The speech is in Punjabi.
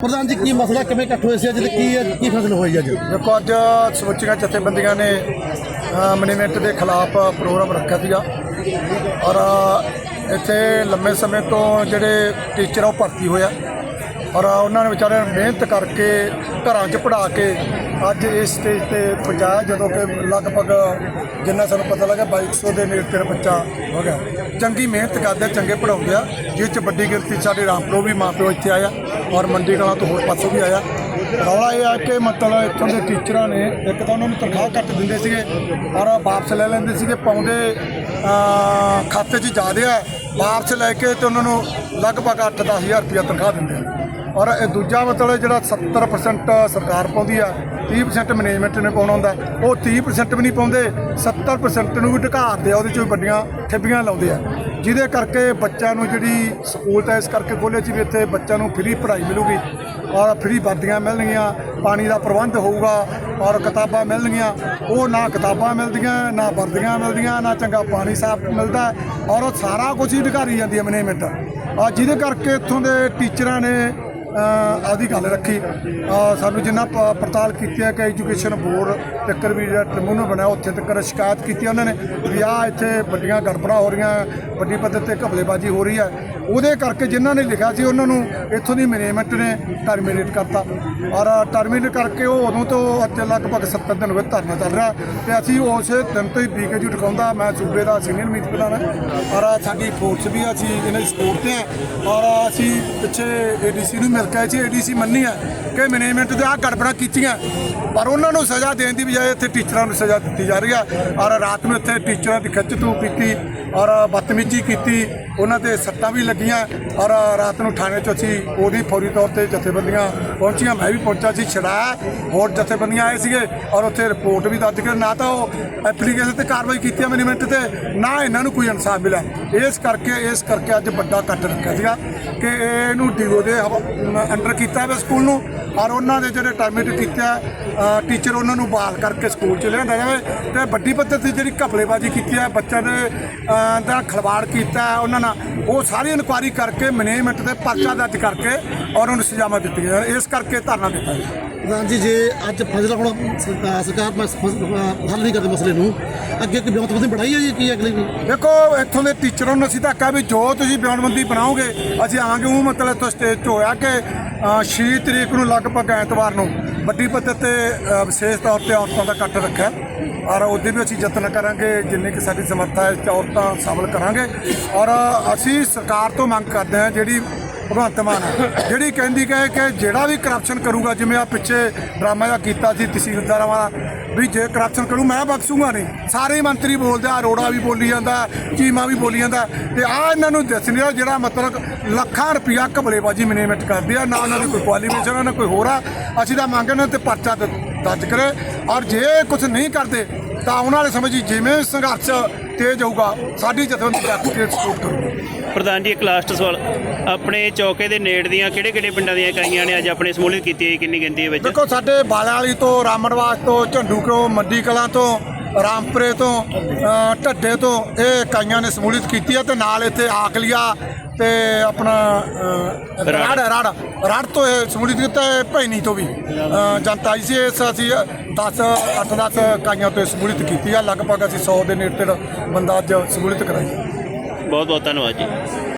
ਪ੍ਰਧਾਨ ਜੀ ਕੀ ਮਸਲਾ ਕਿਵੇਂ ਇਕੱਠ ਹੋਏ ਸੀ ਅੱਜ ਤੇ ਕੀ ਕੀ ਫਸਲ ਹੋਈ ਅੱਜ? ਦੇਖੋ ਅੱਜ ਸਮੁੱਚੀਆਂ ਜਥੇਬੰਦੀਆਂ ਨੇ ਮੈਨੇਜਮੈਂਟ ਦੇ ਖਿਲਾਫ ਪ੍ਰੋਗਰਾਮ ਰੱਖਿਆ ਸੀਗਾ। ਔਰ ਇੱਥੇ ਲੰਮੇ ਸਮੇਂ ਤੋਂ ਜਿਹੜੇ ਟੀਚਰ ਆ ਉਹ ਭਰਤੀ ਹੋਇਆ। ਔਰ ਉਹਨਾਂ ਨੇ ਵਿਚਾਰਿਆਂ ਨੇ ਮਿਹਨਤ ਕਰਕੇ ਘਰਾਂ 'ਚ ਪੜ੍ਹਾ ਕੇ ਅੱਜ ਇਸ ਸਟੇਜ ਤੇ ਪਹੁੰਚਾਇਆ ਜਦੋਂ ਕਿ ਲਗਭਗ ਜਿੰਨਾ ਸਾਨੂੰ ਪਤਾ ਲੱਗਾ 2200 ਦੇ ਨੇੜੇ ਤੇਰੇ ਬੱਚਾ ਹੋ ਗਿਆ। ਚੰਗੀ ਮਿਹਨਤ ਕਰਦੇ ਆ, ਚੰਗੇ ਪੜਾਉਂਦੇ ਆ। ਜਿਸ 'ਚ ਵੱਡੀ ਗਿਣਤੀ 'ਚ ਸਾਡੇ ਰਾਮਪੁਰੋਂ ਵੀ ਮਾਪਿਓ ਇੱਥੇ ਆਇਆ ਔਰ ਮੰਡੀ ਕਲਾਂ ਤੋਂ ਹੋਰ ਪਾਸੋਂ ਵੀ ਆਇਆ। ਰੌਲਾ ਇਹ ਆ ਕਿ ਮਤਲਬ ਇੱਥੋਂ ਦੇ ਟੀਚਰਾਂ ਨੇ ਇੱਕ ਤਾਂ ਉਹਨਾਂ ਨੂੰ ਤਨਖਾਹ ਘੱਟ ਦਿੰਦੇ ਸੀਗੇ ਔਰ ਵਾਪਸ ਲੈ ਲੈਂਦੇ ਸੀਗੇ, ਪਾਉਂਦੇ ਖਾਤੇ 'ਚ ਜ਼ਿਆਦੇ ਆ। ਵਾਪਸ ਲੈ ਕੇ ਤੇ ਉਹਨਾਂ ਨੂੰ ਲਗਭਗ 8-10 ਹਜ਼ਾਰ ਰੁਪਇਆ ਤਨਖਾਹ ਦਿੰਦੇ ਔਰ ਇਹ ਦੂਜਾ ਮਤਲਬ ਜਿਹੜਾ 70% ਸਰਕਾਰ ਪਾਉਂਦੀ ਆ 30% ਮੈਨੇਜਮੈਂਟ ਨੇ ਪਾਉਣਾ ਹੁੰਦਾ, ਉਹ 30% ਵੀ ਨਹੀਂ ਪਾਉਂਦੇ 70% ਨੂੰ ਵੀ ਢਕਾਰਦੇ ਆ, ਉਹਦੇ ਚੋਂ ਵੱਡੀਆਂ ਠੱਬੀਆਂ ਲਾਉਂਦੇ ਆ। ਜਿਹਦੇ ਕਰਕੇ ਬੱਚਿਆਂ ਨੂੰ ਜਿਹੜੀ ਸਕੂਲ ਤਾਂ ਇਸ ਕਰਕੇ ਖੋਲ੍ਹੇ ਸੀ ਵੀ ਇੱਥੇ ਬੱਚਿਆਂ ਨੂੰ ਫ੍ਰੀ ਪੜ੍ਹਾਈ ਮਿਲੂਗੀ, ਔਰ ਫ੍ਰੀ ਵਰਦੀਆਂ ਮਿਲਣਗੀਆਂ, ਪਾਣੀ ਦਾ ਪ੍ਰਬੰਧ ਹੋਊਗਾ, ਔਰ ਕਿਤਾਬਾਂ ਮਿਲਣਗੀਆਂ, ਉਹ ਨਾ ਕਿਤਾਬਾਂ ਮਿਲਦੀਆਂ, ਨਾ ਵਰਦੀਆਂ ਮਿਲਦੀਆਂ, ਨਾ ਚੰਗਾ ਪਾਣੀ ਸਾਫ਼ ਮਿਲਦਾ, ਔਰ ਉਹ ਸਾਰਾ ਕੁਝ ਹੀ ਢਕਾਰੀ ਜਾਂਦੀ ਹੈ ਮੈਨੇਜਮੈਂਟ ਆ ਜਿਹਦੇ ਕਰਕੇ ਇੱਥੋਂ ਦੇ ਟੀਚਰਾਂ ਨੇ ਆਦੀ ਗੱਲ ਰੱਖੀ। ਸਾਨੂੰ ਜਿੰਨਾ ਪ- ਪੜਤਾਲ ਕੀਤੀ ਹੈ ਕਿ ਐਜੂਕੇਸ਼ਨ ਬੋਰਡ ਤੱਕ ਵੀ ਜਿਹੜਾ ਟ੍ਰਿਬਿਊਨਲ ਬਣਿਆ, ਉੱਥੇ ਤੱਕ ਸ਼ਿਕਾਇਤ ਕੀਤੀ ਉਹਨਾਂ ਨੇ ਵੀ ਆ ਇੱਥੇ ਵੱਡੀਆਂ ਗੜਬੜਾਂ ਹੋ ਰਹੀਆਂ, ਵੱਡੀ ਪੱਧਰ ਤੇ ਘਪਲੇਬਾਜ਼ੀ ਹੋ ਰਹੀ ਹੈ। ਉਹਦੇ ਕਰਕੇ ਜਿਨ੍ਹਾਂ ਨੇ ਲਿਖਿਆ ਸੀ, ਉਹਨਾਂ ਨੂੰ ਇੱਥੋਂ ਦੀ ਮੈਨੇਜਮੈਂਟ ਨੇ ਟਰਮੀਨੇਟ ਕਰਤਾ। ਔਰ ਟਰਮੀਨੇਟ ਕਰਕੇ ਉਹ ਉਦੋਂ ਤੋਂ ਅੱਜ ਲਗਭਗ 70 ਦਿਨ ਹੋਏ ਧਰਨਾ ਚੱਲ ਰਿਹਾ ਤੇ ਅਸੀਂ ਉਸੇ ਦਿਨ ਤੋਂ ਹੀ ਬੀਕੇਯੂ ਟਿਕਾਉਂਦਾ। ਮੈਂ ਸੂਬੇ ਦਾ ਸੀਨੀਅਰ ਮੀਤ ਪ੍ਰਧਾਨ ਔਰ ਸਾਡੀ ਫੋਰਸ ਵੀ ਅਸੀਂ ਇਹਨਾਂ ਦੀ ਸਪੋਰਟ ਤੇ ਹਾਂ ਔਰ ਅਸੀਂ ਪਿੱਛੇ ਏਡੀਸੀ ਨੂੰ ਮਿਲ ਕੇ ਆਏ ਸੀ ਏਡੀਸੀ ਮੰਨੀ ਹੈ ਕਿ ਮੈਨੇਜਮੈਂਟ ਤੇ ਆ ਗੜਬੜਾਂ ਕੀਤੀਆਂ। ਪਰ ਉਹਨਾਂ ਨੂੰ ਸਜ਼ਾ ਦੇਣ ਦੀ ਬਜਾਏ ਇੱਥੇ ਟੀਚਰਾਂ ਨੂੰ ਸਜ਼ਾ ਦਿੱਤੀ ਜਾ ਰਹੀ ਹੈ ਔਰ ਰਾਤ ਨੂੰ ਇੱਥੇ ਟੀਚਰਾਂ ਦੀ ਖਿੱਚ ਤੂ ਕੀਤੀ ਔਰ ਬਦਤਮੀਜ਼ੀ ਕੀਤੀ। ਉਹਨਾਂ ਤੇ ਸੱਟਾਂ ਵੀ ਲੱਗੀਆਂ ਔਰ ਰਾਤ ਨੂੰ ਥਾਣੇ 'ਚ ਅਸੀਂ ਉਹਦੀ ਫੌਰੀ ਤੌਰ ਤੇ ਜਥੇਬੰਦੀਆਂ ਪਹੁੰਚੀਆਂ। ਮੈਂ ਵੀ ਪਹੁੰਚਾ ਸੀ ਛੜਾਇਆ ਹੋਰ ਜਥੇਬੰਦੀਆਂ ਆਏ ਸੀਗੇ ਔਰ ਉੱਥੇ ਰਿਪੋਰਟ ਵੀ ਦਰਜ ਕਰ ਨਾ ਤਾਂ ਉਹ ਐਪਲੀਕੇਸ਼ਨ ਤੇ ਕਾਰਵਾਈ ਕੀਤੀ ਹੈ ਮੈਨੇਜਮੈਂਟ ਤੇ, ਨਾ ਇਹਨਾਂ ਨੂੰ ਕੋਈ ਇਨਸਾਫ ਮਿਲਿਆ। ਇਸ ਕਰਕੇ ਇਸ ਕਰਕੇ ਅੱਜ ਵੱਡਾ ਕੱਟ ਰੱਖਿਆ ਸੀਗਾ ਕਿ ਇਹਨੂੰ ਡੀਓ ਦੇ ਅੰਡਰ ਕੀਤਾ ਹੈ ਸਕੂਲ ਨੂੰ ਔਰ ਉਹਨਾਂ ਦੇ ਜਿਹੜੇ ਟਰਮੀਨੇਟ ਕੀਤੇ ਟੀਚਰ ਉਹਨਾਂ ਨੂੰ ਬਹਾਲ ਕਰਕੇ ਸਕੂਲ ਚ ਲਿਆਂਦਾ ਜਾਵੇ ਤੇ ਵੱਡੀ ਪੱਧਰ ਤੇ ਜਿਹੜੀ ਘਪਲੇਬਾਜ਼ੀ ਕੀਤੀ ਹੈ ਬੱਚਿਆਂ ਦੇ ਦਾ ਖਲਵਾੜ ਕੀਤਾ, ਉਹਨਾਂ ਨਾਲ ਉਹ ਸਾਰੀ ਇਨਕੁਆਇਰੀ ਕਰਕੇ ਮੈਨੇਜਮੈਂਟ ਤੇ ਪਰਚਾ ਦਰਜ ਕਰਕੇ ਔਰ ਉਹਨੂੰ ਸਜ਼ਾਵਾਂ ਦਿੱਤੀਆਂ ਜਾਣ। ਇਸ ਕਰਕੇ ਧਰਨਾ ਦਿੱਤਾ ਜੀ ਪ੍ਰਧਾਨ ਜੀ ਜੇ ਅੱਜ ਫਸਲ ਹੁਣ ਸਰਕਾਰ ਅਹ ਹੱਲ ਨਹੀਂ ਕਰਦੇ ਮਸਲੇ ਨੂੰ ਅੱਗੇ ਕੋਈ ਬਿਆਨ ਤੁਸੀਂ ਬਣਾਈ ਹੈ ਜੀ ਕੀ ਅਗਲੀ? ਵੀ ਦੇਖੋ ਇੱਥੋਂ ਦੇ ਟੀਚਰਾਂ ਨੂੰ ਅਸੀਂ ਤਾਂ ਕਿਹਾ ਵੀ ਜੋ ਤੁਸੀਂ ਬਿਆਨਬੰਦੀ ਬਣਾਓਗੇ ਅਸੀਂ ਆਵਾਂਗੇ ਉਹ ਮਤਲਬ ਇੱਥੋਂ ਸਟੇਜ ਤੋਂ ਹੋਇਆ ਕਿ 6 ਤਰੀਕ ਨੂੰ ਲਗਭਗ ਐਤਵਾਰ ਨੂੰ ਵੱਡੀ ਪੱਧਰ ਤੇ ਅ, ਵਿਸ਼ੇਸ਼ ਤੌਰ ਤੇ ਔਰਤਾਂ ਦਾ ਇਕੱਠ ਰੱਖਿਆ। ਔਰ ਉਹਦੇ ਵੀ ਅਸੀਂ ਯਤਨ ਕਰਾਂਗੇ, ਜਿੰਨੀ ਕਿ ਸਾਡੀ ਸਮਰੱਥਾ ਹੈ ਔਰਤਾਂ ਸ਼ਾਮਲ ਕਰਾਂਗੇ। ਔਰ ਅਸੀਂ ਸਰਕਾਰ ਤੋਂ ਮੰਗ ਕਰਦੇ ਹਾਂ, ਜਿਹੜੀ ਭਗਵੰਤ ਮਾਨ ਜਿਹੜੀ ਕਹਿੰਦੀ ਕਿ ਕਿ ਜਿਹੜਾ ਵੀ ਕਰਪਸ਼ਨ ਕਰੂਗਾ, ਜਿਵੇਂ ਆ ਪਿੱਛੇ ਡਰਾਮਾ ਜਿਹਾ ਕੀਤਾ ਸੀ ਤਹਿਸੀਲਦਾਰਾਂ ਵਾਲਾ, ਵੀ ਜੇ ਕਰਪਸ਼ਨ ਕਰੂ, ਮੈਂ ਬਖਸ਼ੂਗਾ ਨਹੀਂ। ਸਾਰੇ ਮੰਤਰੀ ਬੋਲਦੇ ਆ, ਅਰੋੜਾ ਵੀ ਬੋਲੀ ਜਾਂਦਾ, ਚੀਮਾ ਵੀ ਬੋਲੀ ਜਾਂਦਾ, ਤੇ ਆ ਇਹਨਾਂ ਨੂੰ ਦੱਸ ਨਹੀਂ ਜਿਹੜਾ ਮਤਲਬ ਲੱਖਾਂ ਰੁਪਇਆ ਘਬਲੇਬਾਜੀ ਮੈਨੇਜਮੈਂਟ ਕਰਦੀ ਆ, ਨਾ ਉਹਨਾਂ ਦੀ ਕੋਈ ਕੁਆਲੀਫਿਕੇਸ਼ਨ ਨਾ ਕੋਈ ਹੋਰ ਆ। ਅਸੀਂ ਤਾਂ ਮੰਗਦੇ ਤੇ ਪਰਚਾ ਦ- ਦਰਜ ਕਰੇ ਔਰ ਜੇ ਕੁਝ ਨਹੀਂ ਕਰਦੇ ਤਾਂ ਆਉਣ ਵਾਲੇ ਸਮੇਂ 'ਚ ਜਿਵੇਂ ਸੰਘਰਸ਼ ਤੇਜ਼ ਹੋਊਗਾ ਸਾਡੀ ਜਥੇਬੰਦੀ ਕਰਕੇ ਸਪੋਰਟ ਕਰੂਗੀ। ਪ੍ਰਧਾਨ ਜੀ ਇੱਕ ਲਾਸਟ ਸਵਾਲ। ਆਪਣੇ ਚੌਕੇ ਦੇ ਨੇੜ ਦੀਆਂ ਕਿਹੜੇ ਕਿਹੜੇ ਪਿੰਡਾਂ ਦੀਆਂ ਇਕਾਈਆਂ ਨੇ ਅੱਜ ਆਪਣੇ ਸਮੂਲਿਤ ਕੀਤੀ ਹੈ ਕਿੰਨੀ ਗਿਣਤੀ ਹੈ ਵਿੱਚ? ਦੇਖੋ ਸਾਡੇ ਬਾਲਾ ਵਾਲੀ ਤੋਂ ਰਾਮਣਵਾਸ ਤੋਂ ਝੰਡੂ ਤੋਂ ਮੰਡੀ ਕਲਾਂ ਤੋਂ ਰਾਮਪੁਰੇ ਤੋਂ ਢੱਡੇ ਤੋਂ ਇਹ ਇਕਾਈਆਂ ਨੇ ਸਮੂਲਿਤ ਕੀਤੀ ਹੈ ਤੇ ਨਾਲ ਇੱਥੇ ਆਕਲੀਆ ਤੇ ਆਪਣਾ ਅ, ਰਾੜ। ਰਾੜ ਰਾੜ। ਤੋਂ ਇਹ ਸਮੂਲਿਤ ਕੀਤਾ ਹੈ ਭੈਣੀ ਤੋਂ ਵੀ ਅ, ਜਨਤਾ ਆਈ ਸੀ ਇਸ ਅਸੀਂ 10 8 10 ਇਕਾਈਆਂ ਤੋਂ ਇਹ ਸਮੂਲਿਤ ਕੀਤੀ ਹੈ ਲਗਭਗ ਅਸੀਂ 100 ਦੇ ਨੇੜੇ ਤੇੜੇ ਬੰਦਾ ਅੱਜ ਸਮੂਲਿਤ ਕਰਾਈ। ਬਹੁਤ ਬਹੁਤ ਧੰਨਵਾਦ ਜੀ।